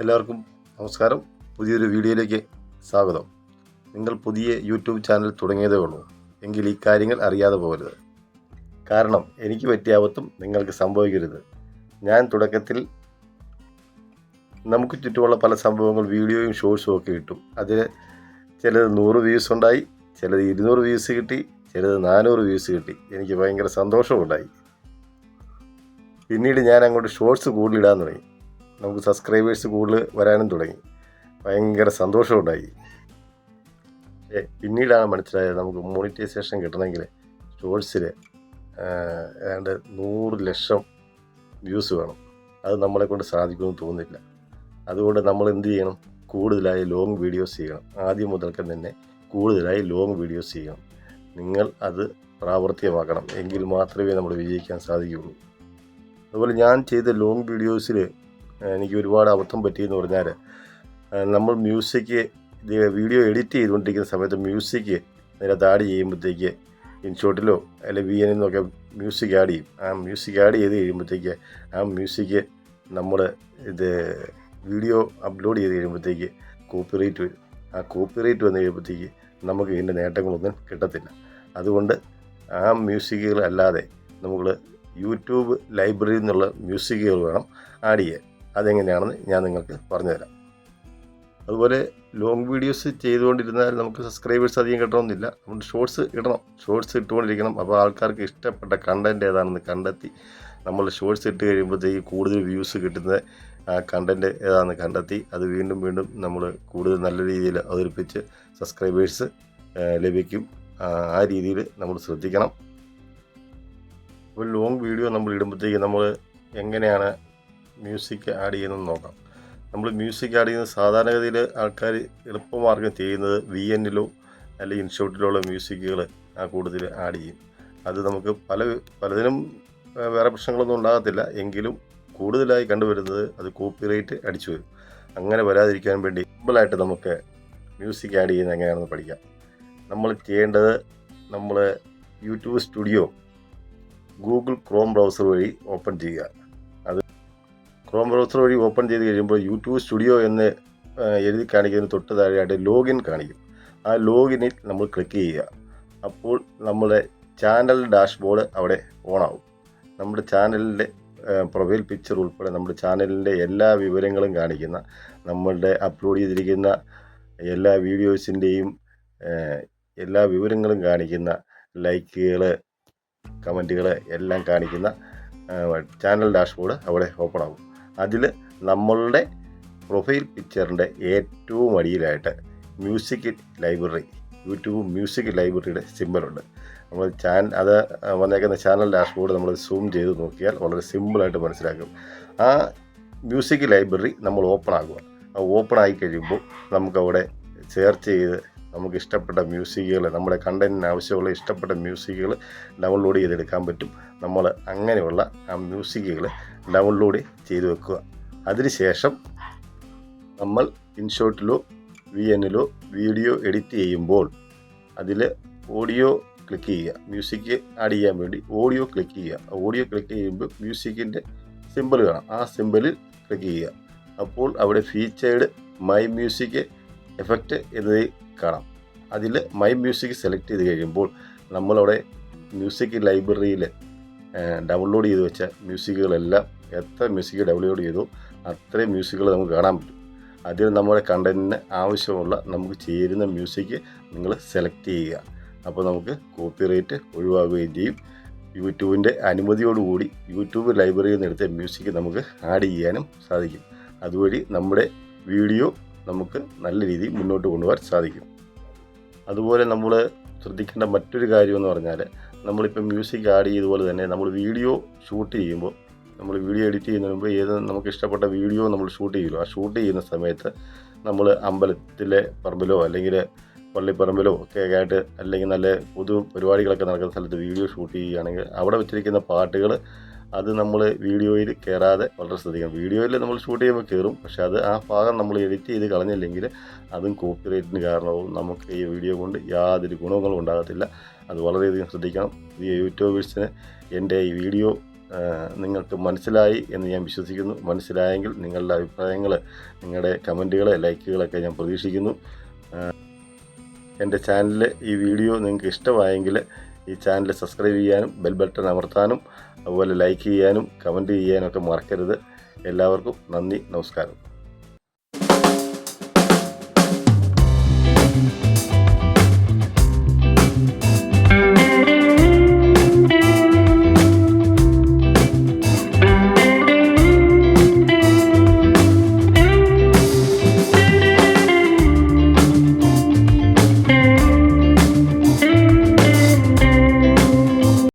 എല്ലാവർക്കും നമസ്കാരം. പുതിയൊരു വീഡിയോയിലേക്ക് സ്വാഗതം. നിങ്ങൾ പുതിയ യൂട്യൂബ് ചാനൽ തുടങ്ങിയതേ ഉള്ളൂ. എങ്കിൽ ഈ കാര്യങ്ങൾ അറിയാതെ പോകരുത്. കാരണം എനിക്ക് പറ്റിയ അബദ്ധം നിങ്ങൾക്ക് സംഭവിക്കരുത്. ഞാൻ തുടക്കത്തിൽ നമുക്ക് ചുറ്റുമുള്ള പല സംഭവങ്ങൾ വീഡിയോയും ഷോർട്സും ഒക്കെ കിട്ടും അതിൽ ചിലത് നൂറ് വ്യൂസ് ഉണ്ടായി ചിലത് ഇരുന്നൂറ് വ്യൂസ് കിട്ടി ചിലത് നാനൂറ് വ്യൂസ് കിട്ടി. എനിക്ക് ഭയങ്കര സന്തോഷമുണ്ടായി. പിന്നീട് ഞാൻ അങ്ങോട്ട് ഷോർട്സ് കൂടുതലിടാൻ തുടങ്ങി. നമുക്ക് സബ്സ്ക്രൈബേഴ്സ് കൂടുതൽ വരാനും തുടങ്ങി. ഭയങ്കര സന്തോഷമുണ്ടായി. പിന്നീടാണ് മനസ്സിലായത് നമുക്ക് മോണിറ്റൈസേഷൻ കിട്ടണമെങ്കിൽ ഷോർട്സിൽ ഏതാണ്ട് നൂറ് ലക്ഷം വ്യൂസ് വേണം. അത് നമ്മളെ കൊണ്ട് സാധിക്കുമെന്ന് തോന്നുന്നില്ല. അതുകൊണ്ട് നമ്മൾ എന്ത് ചെയ്യണം? കൂടുതലായി ലോങ് വീഡിയോസ് ചെയ്യണം. ആദ്യം മുതൽക്ക് തന്നെ കൂടുതലായി ലോങ് വീഡിയോസ് ചെയ്യണം. നിങ്ങൾ അത് പ്രാവർത്തികമാക്കണം. എങ്കിൽ മാത്രമേ നമ്മൾ വിജയിക്കാൻ സാധിക്കുകയുള്ളൂ. അതുപോലെ ഞാൻ ചെയ്ത ലോങ് വീഡിയോസിൽ എനിക്ക് ഒരുപാട് അബദ്ധം പറ്റിയെന്ന് പറഞ്ഞാൽ നമ്മൾ മ്യൂസിക് വീഡിയോ എഡിറ്റ് ചെയ്തുകൊണ്ടിരിക്കുന്ന സമയത്ത് മ്യൂസിക് അതിനകത്ത് ആഡ് ചെയ്യുമ്പോഴത്തേക്ക് ഇൻഷോട്ടിലോ അല്ലെങ്കിൽ വി എന്നൊക്കെ മ്യൂസിക് ആഡ് ചെയ്യും. ആ മ്യൂസിക് ആഡ് ചെയ്ത് കഴിയുമ്പോഴത്തേക്ക് ആ മ്യൂസിക് നമ്മൾ ഇത് വീഡിയോ അപ്ലോഡ് ചെയ്ത് കഴിയുമ്പോഴത്തേക്ക് കോപ്പിറൈറ്റ് വരും. ആ കോപ്പിറൈറ്റ് വന്ന് കഴിയുമ്പോഴത്തേക്ക് നമുക്ക് ഇതിന്റെ നേട്ടങ്ങളൊന്നും കിട്ടത്തില്ല. അതുകൊണ്ട് ആ മ്യൂസിക്കുകൾ അല്ലാതെ നമ്മൾ യൂട്യൂബ് ലൈബ്രറിയിൽ നിന്നുള്ള മ്യൂസിക്കുകൾ വേണം ആഡ് ചെയ്യാൻ. അതെങ്ങനെയാണെന്ന് ഞാൻ നിങ്ങൾക്ക് പറഞ്ഞുതരാം. അതുപോലെ ലോങ് വീഡിയോസ് ചെയ്തുകൊണ്ടിരുന്നാൽ നമുക്ക് സബ്സ്ക്രൈബേഴ്സ് അധികം കിട്ടണമെന്നില്ല. നമ്മൾ ഷോർട്സ് ഇടണം. ഷോർട്സ് ഇട്ടുകൊണ്ടിരിക്കണം. അപ്പോൾ ആൾക്കാർക്ക് ഇഷ്ടപ്പെട്ട കണ്ടന്റ് ഏതാണെന്ന് കണ്ടെത്തി. നമ്മൾ ഷോർട്സ് ഇട്ട് കഴിയുമ്പോഴത്തേക്ക് കൂടുതൽ വ്യൂസ് കിട്ടുന്ന കണ്ടന്റ് ഏതാണെന്ന് കണ്ടെത്തി. അത് വീണ്ടും വീണ്ടും നമ്മൾ കൂടുതൽ നല്ല രീതിയിൽ അവതരിപ്പിച്ച് സബ്സ്ക്രൈബേഴ്സ് ലഭിക്കും. ആ രീതിയിൽ നമ്മൾ ശ്രദ്ധിക്കണം. ഒരു ലോങ് വീഡിയോ നമ്മൾ ഇടുമ്പോഴത്തേക്ക് നമ്മൾ എങ്ങനെയാണ് മ്യൂസിക് ആഡ് ചെയ്യുന്നത് നോക്കാം. നമ്മൾ മ്യൂസിക് ആഡ് ചെയ്യുന്ന സാധാരണഗതിയിൽ ആൾക്കാർ എളുപ്പമാർഗം ചെയ്യുന്നത് വി എന്നിലോ അല്ലെങ്കിൽ ഇൻഷോട്ടിലോ ഉള്ള മ്യൂസിക്കുകൾ ആ കൂടുതൽ ആഡ് ചെയ്യും. അത് നമുക്ക് പല പലതിനും വേറെ പ്രശ്നങ്ങളൊന്നും ഉണ്ടാകത്തില്ല. എങ്കിലും കൂടുതലായി കണ്ടുവരുന്നത് അത് കോപ്പിറൈറ്റ് അടിച്ചു വരും. അങ്ങനെ വരാതിരിക്കാൻ വേണ്ടി സിമ്പിളായിട്ട് നമുക്ക് മ്യൂസിക് ആഡ് ചെയ്യുന്നത് എങ്ങനെയാണെന്ന് പഠിക്കാം. നമ്മൾ ചെയ്യേണ്ടത് നമ്മൾ YouTube studio Google Chrome browser വഴി ഓപ്പൺ ചെയ്യുക. ക്രോം ബ്രൗസർ വഴി ഓപ്പൺ ചെയ്ത് കഴിയുമ്പോൾ യൂട്യൂബ് സ്റ്റുഡിയോ എന്ന് എഴുതി കാണിക്കുന്നതിന് തൊട്ട് താഴെയായിട്ട് ലോഗിൻ കാണിക്കും. ആ ലോഗിനിൽ നമ്മൾ ക്ലിക്ക് ചെയ്യുക. അപ്പോൾ നമ്മുടെ ചാനൽ ഡാഷ്ബോർഡ് അവിടെ ഓണാവും. നമ്മുടെ ചാനലിന്റെ പ്രൊഫൈൽ പിക്ചർ ഉൾപ്പെടെ നമ്മുടെ ചാനലിന്റെ എല്ലാ വിവരങ്ങളും കാണിക്കുന്ന നമ്മളുടെ അപ്ലോഡ് ചെയ്തിരിക്കുന്ന എല്ലാ വീഡിയോസിന്റെയും എല്ലാ വിവരങ്ങളും കാണിക്കുന്ന ലൈക്കുകൾ കമന്റുകൾ എല്ലാം കാണിക്കുന്ന ചാനൽ ഡാഷ്ബോർഡ് അവിടെ ഓപ്പൺ ആകും അതിൽ നമ്മളുടെ പ്രൊഫൈൽ പിക്ചറിന്റെ ഏറ്റവും അടിയിലായിട്ട് മ്യൂസിക് ലൈബ്രറി യൂട്യൂബ് മ്യൂസിക് ലൈബ്രറിയുടെ സിമ്പിളുണ്ട് നമ്മൾ ചാൻ അത് വന്നേക്കുന്ന ചാനൽ ഡാഷ്ബോർഡ് നമ്മൾ സൂം ചെയ്ത് നോക്കിയാൽ വളരെ സിമ്പിളായിട്ട് മനസ്സിലാക്കും. ആ മ്യൂസിക് ലൈബ്രറി നമ്മൾ ഓപ്പൺ ആക്കുക. ഓപ്പൺ ആയി കഴിയുമ്പോൾ നമുക്കവിടെ സെർച്ച് ചെയ്ത് നമുക്ക് ഇഷ്ടപ്പെട്ട മ്യൂസിക്കുകൾ നമ്മുടെ കണ്ടന്റിന് ആവശ്യമുള്ള ഇഷ്ടപ്പെട്ട മ്യൂസിക്കുകൾ ഡൗൺലോഡ് ചെയ്തെടുക്കാൻ പറ്റും. നമ്മൾ അങ്ങനെയുള്ള ആ മ്യൂസിക്കുകൾ ഡൗൺലോഡ് ചെയ്ത് വെക്കുക. അതിനുശേഷം നമ്മൾ ഇൻഷോട്ടിലോ വി എന്നിലോ വീഡിയോ എഡിറ്റ് ചെയ്യുമ്പോൾ അതിൽ ഓഡിയോ ക്ലിക്ക് ചെയ്യുക. മ്യൂസിക് ആഡ് ചെയ്യാൻ വേണ്ടി ഓഡിയോ ക്ലിക്ക് ചെയ്യുക. ഓഡിയോ ക്ലിക്ക് ചെയ്യുമ്പോൾ മ്യൂസിക്കിന്റെ സിമ്പിൾ കാണാം. ആ സിമ്പിളിൽ ക്ലിക്ക് ചെയ്യുക. അപ്പോൾ അവിടെ ഫീച്ചേർഡ് മൈ മ്യൂസിക് എഫക്റ്റ് എന്നത് കാണാം. അതിൽ മൈ മ്യൂസിക് സെലക്ട് ചെയ്ത് കഴിയുമ്പോൾ നമ്മളവിടെ മ്യൂസിക് ലൈബ്രറിയിൽ ഡൗൺലോഡ് ചെയ്ത് വെച്ച മ്യൂസിക്കുകളെല്ലാം എത്ര മ്യൂസിക് ഡൗൺലോഡ് ചെയ്തു അത്രയും മ്യൂസിക്കുകൾ നമുക്ക് കാണാൻ പറ്റും. അതിൽ നമ്മുടെ കണ്ടന്റിന് ആവശ്യമുള്ള നമുക്ക് ചേരുന്ന മ്യൂസിക് നിങ്ങൾ സെലക്ട് ചെയ്യുക. അപ്പോൾ നമുക്ക് കോപ്പിറൈറ്റ് ഒഴിവാകുകയും ചെയ്യും. യൂട്യൂബിന്റെ അനുമതിയോടുകൂടി യൂട്യൂബ് ലൈബ്രറിയിൽ നിന്ന് എടുത്ത മ്യൂസിക് നമുക്ക് ആഡ് ചെയ്യാനും സാധിക്കും. അതുവഴി നമ്മുടെ വീഡിയോ നമുക്ക് നല്ല രീതിയിൽ മുന്നോട്ട് കൊണ്ടുപോകാൻ സാധിക്കും. അതുപോലെ നമ്മൾ ശ്രദ്ധിക്കേണ്ട മറ്റൊരു കാര്യം എന്ന് പറഞ്ഞാൽ നമ്മളിപ്പോൾ മ്യൂസിക് ആഡ് ചെയ്തതുപോലെ തന്നെ നമ്മൾ വീഡിയോ ഷൂട്ട് ചെയ്യുമ്പോൾ നമ്മൾ വീഡിയോ എഡിറ്റ് ചെയ്യുന്നതിന് മുമ്പ് ഏത് നമുക്ക് ഇഷ്ടപ്പെട്ട വീഡിയോ നമ്മൾ ഷൂട്ട് ചെയ്യുമല്ലോ ആ ഷൂട്ട് ചെയ്യുന്ന സമയത്ത് നമ്മൾ അമ്പലത്തിലെ പറമ്പിലോ അല്ലെങ്കിൽ പള്ളിപ്പറമ്പിലോ ഒക്കെ ആയിട്ട് അല്ലെങ്കിൽ നല്ല പൊതു പരിപാടികളൊക്കെ നടക്കുന്ന സ്ഥലത്ത് വീഡിയോ ഷൂട്ട് ചെയ്യുകയാണെങ്കിൽ അവിടെ വെച്ചിരിക്കുന്ന പാട്ടുകൾ അത് നമ്മൾ വീഡിയോയിൽ കയറാതെ വളരെ ശ്രദ്ധിക്കണം. വീഡിയോയിൽ നമ്മൾ ഷൂട്ട് ചെയ്യുമ്പോൾ കയറും പക്ഷെ അത് ആ ഭാഗം നമ്മൾ എഡിറ്റ് ചെയ്ത് കളഞ്ഞില്ലെങ്കിൽ അതും കോപ്പിറൈറ്റിന് കാരണവും നമുക്ക് ഈ വീഡിയോ കൊണ്ട് യാതൊരു ഗുണങ്ങളും ഉണ്ടാകത്തില്ല. അത് വളരെയധികം ശ്രദ്ധിക്കണം. ഈ യൂട്യൂബേഴ്സിന് എന്റെ ഈ വീഡിയോ നിങ്ങൾക്ക് മനസ്സിലായി എന്ന് ഞാൻ വിശ്വസിക്കുന്നു. മനസ്സിലായെങ്കിൽ നിങ്ങളുടെ അഭിപ്രായങ്ങൾ നിങ്ങളുടെ കമന്റുകൾ ലൈക്കുകളൊക്കെ ഞാൻ പ്രതീക്ഷിക്കുന്നു. എന്റെ ചാനലിൽ ഈ വീഡിയോ നിങ്ങൾക്ക് ഇഷ്ടമായെങ്കിൽ ഈ ചാനൽ സബ്സ്ക്രൈബ് ചെയ്യാനും ബെൽ ബട്ടൺ അമർത്താനും അതുപോലെ ലൈക്ക് ചെയ്യാനും കമന്റ് ചെയ്യാനും ഒക്കെ മറക്കരുത്. എല്ലാവർക്കും നന്ദി നമസ്കാരം.